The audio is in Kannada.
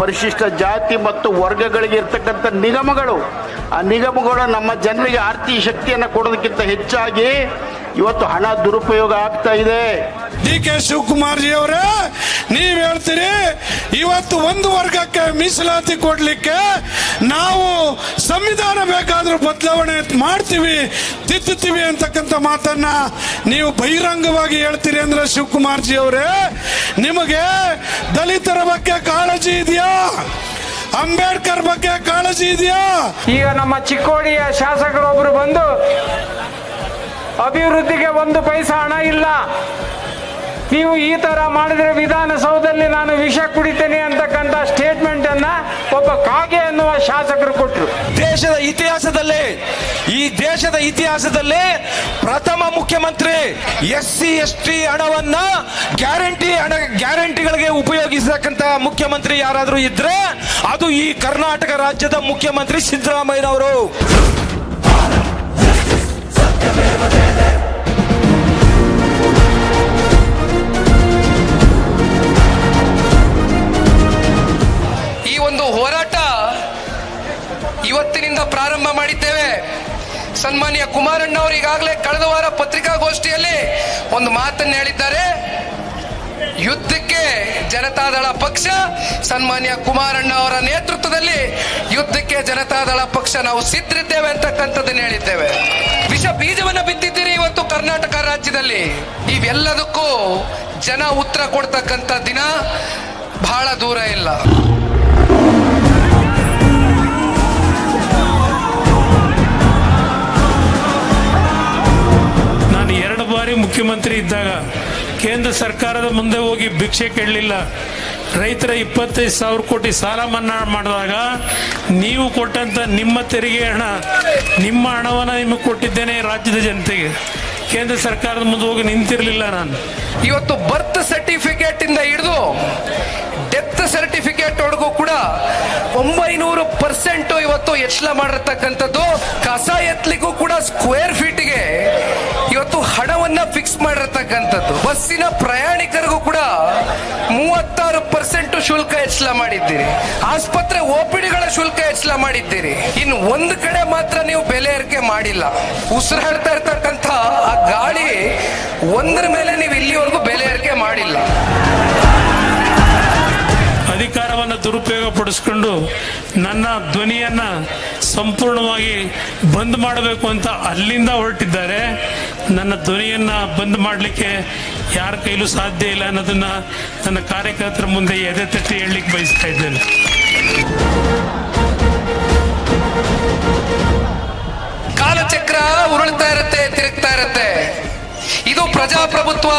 ಪರಿಶಿಷ್ಟ ಜಾತಿ ಮತ್ತು ವರ್ಗಗಳಿಗೆ ಇರ್ತಕ್ಕಂಥ ನಿಗಮಗಳು, ಆ ನಿಗಮಗಳು ನಮ್ಮ ಜನರಿಗೆ ಆರ್ಥಿಕ ಶಕ್ತಿಯನ್ನು ಕೊಡೋದಕ್ಕಿಂತ ಹೆಚ್ಚಾಗಿ ಇವತ್ತು ಹಣ ದುರುಪಯೋಗ ಆಗ್ತಾ ಇದೆ. ಡಿ ಕೆ ಶಿವಕುಮಾರ್ ಜಿ ಅವರೇ ನೀವ್ ಹೇಳ್ತೀರಿ, ಇವತ್ತು ಒಂದು ವರ್ಗಕ್ಕೆ ಮೀಸಲಾತಿ ಕೊಡ್ಲಿಕ್ಕೆ ನಾವು ಸಂವಿಧಾನ ಬೇಕಾದ್ರೂ ಬದಲಾವಣೆ ಮಾಡ್ತೀವಿ, ತಿದ್ದುತ್ತೀವಿ ಅಂತಕ್ಕಂಥ ಮಾತನ್ನ ನೀವು ಬಹಿರಂಗವಾಗಿ ಹೇಳ್ತೀರಿ ಅಂದ್ರೆ ಶಿವಕುಮಾರ್ ಜಿ ಅವರೇ, ನಿಮಗೆ ದಲಿತರ ಬಗ್ಗೆ ಕಾಳಜಿ ಇದೆಯಾ? ಅಂಬೇಡ್ಕರ್ ಬಗ್ಗೆ ಕಾಳಜಿ ಇದೆಯಾ? ಈಗ ನಮ್ಮ ಚಿಕ್ಕೋಡಿಯ ಶಾಸಕರೊಬ್ರು ಬಂದು, ಅಭಿವೃದ್ಧಿಗೆ ಒಂದು ಪೈಸಾ ಹಣ ಇಲ್ಲ. ನೀವು ಈ ತರ ಮಾಡಿದ್ರೆ ವಿಧಾನಸೌಧದಲ್ಲಿ ನಾನು ವಿಷ ಕುಡಿತೇನೆ ಅಂತಕ್ಕಂಥ ಒಬ್ಬ ಕಾಗೆ ಅನ್ನುವ ಶಾಸಕರು ಕೊಟ್ಟರು ದೇಶದ ಇತಿಹಾಸದಲ್ಲೇ, ಈ ದೇಶದ ಇತಿಹಾಸದಲ್ಲೇ ಪ್ರಥಮ ಮುಖ್ಯಮಂತ್ರಿ ಎಸ್ ಸಿ, ಎಸ್ ಟಿ ಹಣವನ್ನ ಗ್ಯಾರಂಟಿ ಹಣ, ಗ್ಯಾರಂಟಿಗಳಿಗೆ ಉಪಯೋಗಿಸತಕ್ಕಂತ ಮುಖ್ಯಮಂತ್ರಿ ಯಾರಾದರೂ ಇದ್ರೆ, ಅದು ಈ ಕರ್ನಾಟಕ ರಾಜ್ಯದ ಮುಖ್ಯಮಂತ್ರಿ ಸಿದ್ದರಾಮಯ್ಯನವರು. ಹೋರಾಟ ಇವತ್ತಿನಿಂದ ಪ್ರಾರಂಭ ಮಾಡಿದ್ದೇವೆ. ಸನ್ಮಾನ್ಯ ಕುಮಾರಣ್ಣ ಅವರು ಈಗಾಗಲೇ ಕಳೆದ ವಾರ ಪತ್ರಿಕಾಗೋಷ್ಠಿಯಲ್ಲಿ ಒಂದು ಮಾತನ್ನು ಹೇಳಿದ್ದಾರೆ. ಯುದ್ಧಕ್ಕೆ ಜನತಾದಳ ಪಕ್ಷ, ಸನ್ಮಾನ್ಯ ಕುಮಾರಣ್ಣ ಅವರ ನೇತೃತ್ವದಲ್ಲಿ ಯುದ್ಧಕ್ಕೆ ಜನತಾದಳ ಪಕ್ಷ ನಾವು ಸಿದ್ಧರಿದ್ದೇವೆ ಅಂತಕ್ಕಂಥದ್ದನ್ನು ಹೇಳಿದ್ದೇವೆ. ವಿಷ ಬೀಜವನ್ನು ಬಿತ್ತಿದ್ದೀರಿ ಇವತ್ತು ಕರ್ನಾಟಕ ರಾಜ್ಯದಲ್ಲಿ. ಇವೆಲ್ಲದಕ್ಕೂ ಜನ ಉತ್ತರ ಕೊಡ್ತಕ್ಕಂಥ ದಿನ. ಬಹಳ ದೂರ ಇಲ್ಲ. ಮುಖ್ಯಮಂತ್ರಿ ಇದ್ದಾಗ ಕೇಂದ್ರ ಸರ್ಕಾರದ ಮುಂದೆ ಹೋಗಿ ಭಿಕ್ಷೆ ಕೇಳಲಿಲ್ಲ. ರೈತರ ಇಪ್ಪತ್ತೈದು ಸಾವಿರ ಕೋಟಿ ಸಾಲ ಮನ್ನಾ ಮಾಡಿದಾಗ ನೀವು ಕೊಟ್ಟಂತ ನಿಮ್ಮ ತೆರಿಗೆ ಹಣ, ನಿಮ್ಮ ಹಣವನ್ನು ನಿಮಗೆ ಕೊಟ್ಟಿದ್ದೇನೆ ರಾಜ್ಯದ ಜನತೆಗೆ. ಕೇಂದ್ರ ಸರ್ಕಾರದ ಮುಂದೆ ಹೋಗಿ ನಿಂತಿರಲಿಲ್ಲ ನಾನು. ಇವತ್ತು ಬರ್ತ್ ಸರ್ಟಿಫಿಕೇಟ್ ಇಂದ ಹಿಡಿದು ಡೆತ್ ಸರ್ಟಿಫಿಕೇಟ್ ಒಳಗೂ ಕೂಡ ಒಂಬೈನೂರು ಪರ್ಸೆಂಟ್ ಇವತ್ತು ಹೆಚ್ಚಳ ಮಾಡಿರ್ತಕ್ಕಂಥದ್ದು ಕಸ ಎತ್ತಲಿಕ್ಕೂ ಕೂಡ ಸ್ಕ್ವೇರ್ ಫೀಟ್ಗೆ ಇವತ್ತು ಹಣವನ್ನ ಮಾಡಿರ್ತಕ್ಕಂಥದ್ದು. ಬಸ್ಸಿನ ಪ್ರಯಾಣಿಕರಿಗೂ ಕೂಡ ಮೂವತ್ತಾರು ಪರ್ಸೆಂಟ್ ಶುಲ್ಕ ಹೆಚ್ಚಳ ಮಾಡಿದ್ದೀರಿ. ಆಸ್ಪತ್ರೆ ಓಪಿಡಿಗಳ ಶುಲ್ಕ ಹೆಚ್ಚಳ ಮಾಡಿದ್ದೀರಿ. ಇನ್ನು ಒಂದು ಕಡೆ ಮಾತ್ರ ನೀವು ಬೆಲೆ ಏರಿಕೆ ಮಾಡಿಲ್ಲ. ಉಸಿರಾಡ್ತಾ ಇರ್ತಕ್ಕಂಥ ಆ ಗಾಳಿ ಒಂದರ ಮೇಲೆ ನೀವು ಇಲ್ಲಿವರೆಗೂ ಬೆಲೆ ಏರಿಕೆ ಮಾಡಿಲ್ಲ. ಅಧಿಕಾರವನ್ನು ದುರುಪಯೋಗ ಪಡಿಸ್ಕೊಂಡು ನನ್ನ ಧ್ವನಿಯನ್ನ ಸಂಪೂರ್ಣವಾಗಿ ಬಂದ್ ಮಾಡಬೇಕು ಅಂತ ಅಲ್ಲಿಂದ ಹೊರಟಿದ್ದಾರೆ. ನನ್ನ ಧ್ವನಿಯನ್ನ ಬಂದ್ ಮಾಡಲಿಕ್ಕೆ ಯಾರ ಕೈಲೂ ಸಾಧ್ಯ ಇಲ್ಲ ಅನ್ನೋದನ್ನ ನನ್ನ ಕಾರ್ಯಕರ್ತರ ಮುಂದೆ ಎದೆ ತಟ್ಟಿ ಹೇಳಲಿಕ್ಕೆ ಬಯಸ್ತಾ ಇದ್ದೇನೆ. ಕಾಲಚಕ್ರ ಉರುಳ್ತಾ ಇರುತ್ತೆ, ತಿರುಗ್ತಾ ಇರುತ್ತೆ. ಇದು ಪ್ರಜಾಪ್ರಭುತ್ವ.